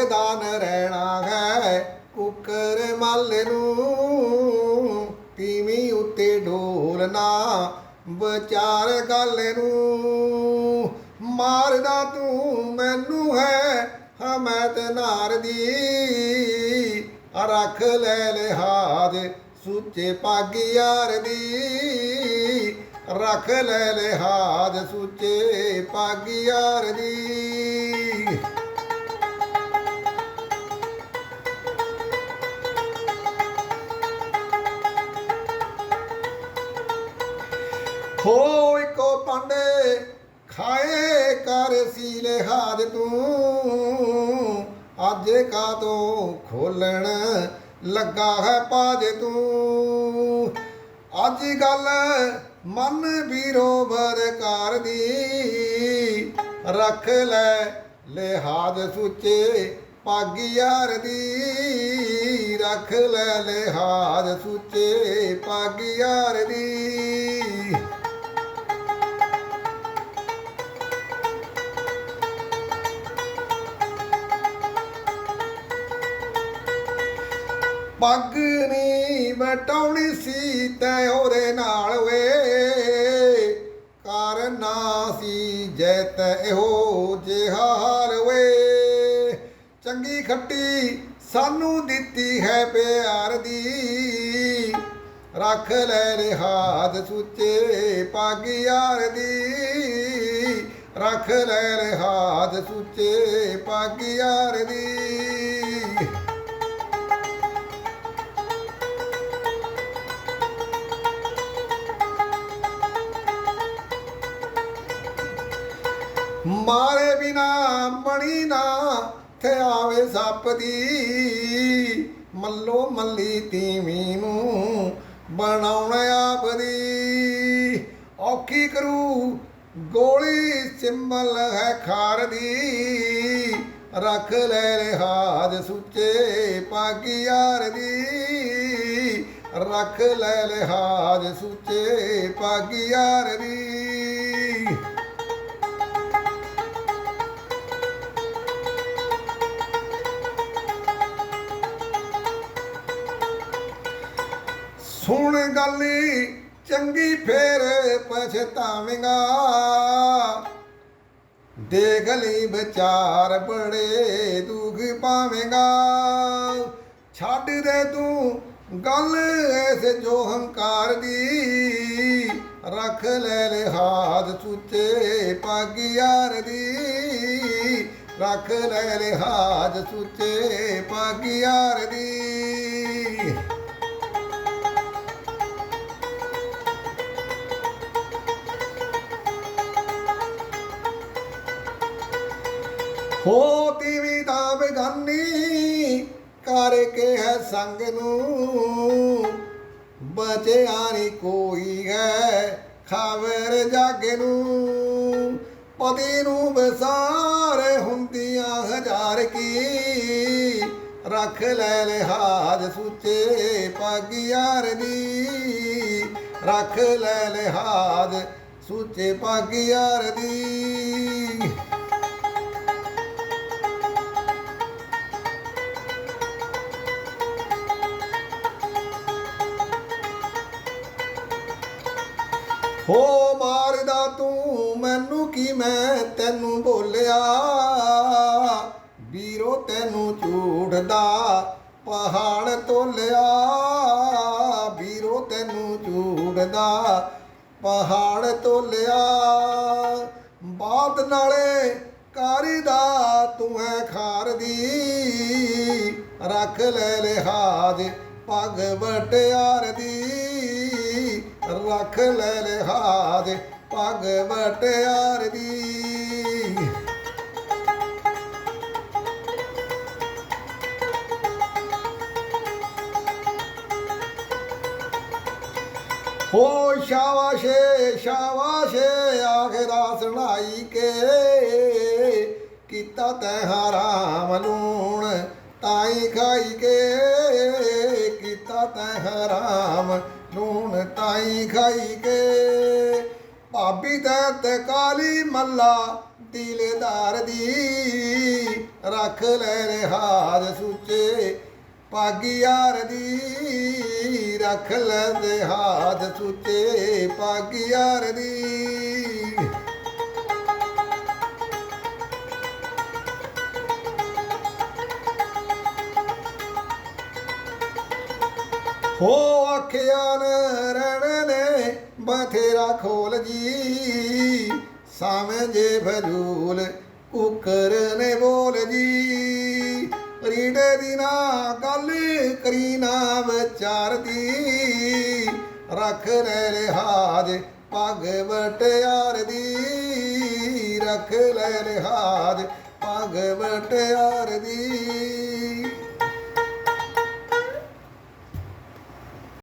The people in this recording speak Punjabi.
ਆਖਦਾ ਰਹਿਣਾ ਹੈ। ਕੁਕਰ ਮੱਲ ਨੂੰ ਪੀਵੀ ਉੱਤੇ ਢੋਲਣਾ ਵਿਚਾਰ ਗੱਲ ਨੂੰ ਮਾਰਦਾ ਤੂੰ ਮੈਨੂੰ ਹੈ। ਹਮੈ ਤੇ ਨਾਰ ਦੀ ਰੱਖ ਲੈ ਲਿਹਾਜ਼, ਸੁੱਚੇ ਪੱਗ ਯਾਰ ਦੀ ਰੱਖ ਲੈ ਲਿਹਾਜ਼, ਸੁੱਚੇ ਪੱਗ ਯਾਰ ਦੀ। ਖੋ ਇੱਕੋ ਪਾਂਡੇ, ਖਾਏ ਕਰ ਸੀ ਲਿਹਾਜ਼ ਤੂੰ। ਅੱਜ ਕਾ ਤੋਂ ਖੋਲਣ ਲੱਗਾ ਹੈ ਪਾਜ ਤੂੰ। ਅੱਜ ਗੱਲ ਮਨ ਵੀਰੋ ਬਰਕਾਰ ਦੀ। ਰੱਖ ਲੈ ਲਿਹਾਜ਼ ਸੁੱਚੇ ਪੱਗ ਯਾਰ ਦੀ। ਰੱਖ ਲੈ ਲਿਹਾਜ਼ ਸੁੱਚੇ ਪੱਗ ਯਾਰ ਦੀ। ਪੱਗ ਨਹੀਂ ਵਟਾਉਣੀ ਸੀ ਤੈ ਉਹਦੇ ਨਾਲ ਵੇ ਕਰਨਾ ਸੀ ਜੈ ਤੈ ਇਹੋ ਜਿਹਾ ਹਾਲ ਵੇ ਚੰਗੀ ਖੱਟੀ ਸਾਨੂੰ ਦਿੱਤੀ ਹੈ ਪਿਆਰ ਦੀ। ਰੱਖ ਲੈ ਰਿਹਾਦ ਸੁੱਚੇ ਪੱਗ ਯਾਰ ਦੀ। ਰੱਖ ਲੈ ਰਿਹਾਦ ਸੁੱਚੇ ਪੱਗ ਯਾਰ ਦੀ। ਮਾਰੇ ਬਿਨਾ ਮਣੀ ਨਾ ਥੇ ਆਵੇ ਸੱਪ ਦੀ। ਮੱਲੋ ਮੱਲੀ ਤੀਵੀਂ ਨੂੰ ਬਣਾਉਣ ਆਪ ਦੀ ਔਖੀ ਕਰੂ? ਗੋਲੀ ਸਿੰਬਲ ਹੈ ਖਾਰ ਦੀ। ਰੱਖ ਲੈ ਲਿਹਾਦ ਸੁੱਚੇ ਪੱਗ ਯਾਰ ਦੀ। ਰੱਖ ਲੈ ਲਿਹਾਦ ਸੁੱਚੇ ਪੱਗ ਦੀ। ਸੁਣ ਗੱਲੀ ਚੰਗੀ ਫੇਰ ਪਛਤਾਵੇਂਗਾ ਦੇਖ ਲਈ ਵਿਚਾਰ ਬੜੇ ਦੁੱਖ ਪਾਵੇਂਗਾ ਛੱਡ ਦੇ ਤੂੰ ਗੱਲ ਇਸ ਜੋ ਹੰਕਾਰ ਦੀ। ਰੱਖ ਲੈ ਲਿਹਾਜ਼ ਸੁੱਚੇ ਪੱਗ ਯਾਰ ਦੀ। ਰੱਖ ਲੈ ਲਿਹਾਜ਼ ਸੁੱਚੇ ਪੱਗ ਦੀ। ਹੋ ਵੀ ਤਾਂ ਬੇਗਾਨੀ ਕਰਕੇ ਹੈ ਸੰਗ ਨੂੰ। ਬਚਿਆ ਨਹੀਂ ਕੋਈ ਹੈ ਖਬਰ ਜੱਗ ਨੂੰ। ਪਤੀ ਨੂੰ ਬਸਾਰ ਹੁੰਦੀਆਂ ਹਜ਼ਾਰ ਕੀ। ਰੱਖ ਲੈ ਲਿਹਾਜ਼ ਸੁੱਚੇ ਪੱਗ ਦੀ ਰੱਖ ਲੈ ਲਿਹਾਜ਼ ਸੁੱਚੇ ਪੱਗ ਯਾਰ ਦੀ ਹੋ ਮਾਰਦਾ ਤੂੰ ਮੈਨੂੰ ਕੀ ਮੈਂ ਤੈਨੂੰ ਬੋਲਿਆ? ਵੀਰੋ ਤੈਨੂੰ ਝੂਠ ਦਾ ਪਹਾੜ ਤੋਲਿਆ। ਵੀਰੋ ਤੈਨੂੰ ਝੂਠ ਦਾ ਪਹਾੜ ਤੋਲਿਆ। ਬਾਤ ਨਾਲੇ ਕਾਰੀ ਦਾ ਤੂੰ ਹੈ ਖਾਰ ਦੀ ਰੱਖ ਲੈ ਲਿਹਾਜ਼, ਪੱਗ ਵਟਿਆਰ ਦੀ ਰੱਖ ਲੈ ਲਿਹਾਜ਼, ਪੱਗ ਵਟਿਆਰ ਦੀ। ਹੋ ਸ਼ਾਬਾਸ਼ੇ ਸ਼ਾਵਾਸ਼ੇ ਆਖਦਾ ਸੁਣਾਈ ਕੇ। ਕੀਤਾ ਤੈ ਹਰਾਮ ਲੂਣ, ਤਾਈ ਖਾਈ ਕੇ। ਕੀਤਾ ਤੈ ਹਰਾਮ ਤਾਈ ਖਾਈ ਕੇ। ਭਾਬੀ ਤੇ ਤੇ ਕਾਲੀ ਮੱਲਾ ਦਿਲਦਾਰ ਦੀ। ਰੱਖ ਲੈ ਰਿਹਾਜ ਸੁੱਚੇ ਪੱਗ ਯਾਰ ਦੀ। ਰੱਖ ਲੈ ਰਿਹਾਜ ਸੁੱਚੇ ਪੱਗ ਯਾਰ ਦੀ। ਹੋ ਅੱਖਿਆਂ ਰਣ ਨੇ, ਬਥੇਰਾ ਖੋਲ ਜੀ। ਸਮਝੇ ਭਜੂਲ ਕੁਕਰ ਨੇ ਬੋਲ ਜੀ। ਰੀੜੇ ਦੀ ਨਾ ਗੱਲ ਕਰੀ ਨਾ ਵਿਚਾਰਦੀ ਰੱਖ ਲੈ ਰਿਹਾਜ਼ ਪੱਗ ਵਟਿਆਰ ਦੀ। ਰੱਖ ਲੈ ਰਿਹਾਜ਼ ਪੱਗ ਵਟਿਆਰ ਦੀ।